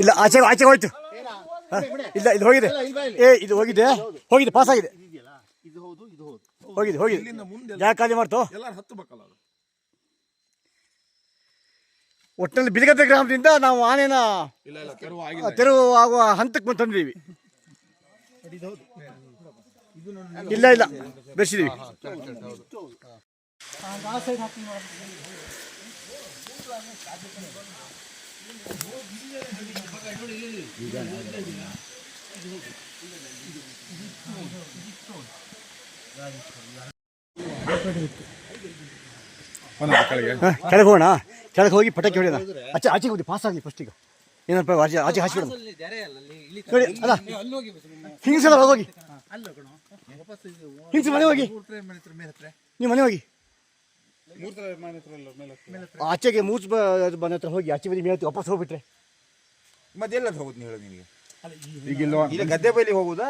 ಇಲ್ಲ ಆಚೆ ಆಚೆ ಹೋಯ್ತು? ಇಲ್ಲ ಇದು ಹೋಗಿದೆ. ಏ ಇದು ಹೋಗಿದೆ. ಹೋಗಿದೆ ಪಾಸ್ ಆಗಿದೆ. ಇದೆಯಲ್ಲ? ಇದು ಹೌದು ಇದು ಹೋಗಿದೆ ಹೋಗಿದೆ. ಯಾಕೆ ಖಾಲಿ ಮಾಡ್ತು? ಒಟ್ಟಿನಲ್ಲಿ ಬಿಲಿಗದ್ದೆ ಗ್ರಾಮದಿಂದ ನಾವು ಆನೆನ ಇಲ್ಲ ಇಲ್ಲ ತೆರವು ಆಗುವ ಹಂತಕ್ಕೆ ಬಂದು ತಂದಿದ್ದೀವಿ. ಇಲ್ಲ ಇಲ್ಲ. ಬೆಸಿದೀವಿ. ಕೆಳಗೆ. ಹೋಗೋಣ. ಕೆಳಗೆ ಹೋಗಿ ಪಟಾಕಿ ಹೊಡೆಯೋಣ. ಆಚೆ ಆಚೆ ಹೋಗಿ ಪಾಸ್ ಆಗಲಿ ಫಸ್ಟಿಗೆ ಏನಪ್ಪ ಆಚೆ ಆಚೆ ಹಾಸಿಬಿಡೋಣ ನೋಡಿ ಅಲ್ಲ. ಹಿಂಗ್ಸಲ್ಲ ಹೋಗಿ ಹಿಂಗ್ಸ್ ಮನೆ ಹೋಗಿ. ನೀವು ಮನೆ ಹೋಗಿ. ಆಚೆಗೆ ಮೂಚ್ ಬಂದ ಹತ್ರ ಹೋಗಿ ಆಚೆ ಬದಿ ಮೇಲೆ ವಾಪಸ್ ಹೋಗ್ಬಿಟ್ರೆ. ಮತ್ತೆ ಎಲ್ಲದು ಹೋಗುದು ನೀವು ಹೇಳು ನಿನಗೆ ಈಗ ಗದ್ದೆ ಬೈಲಿ ಹೋಗುದಾ?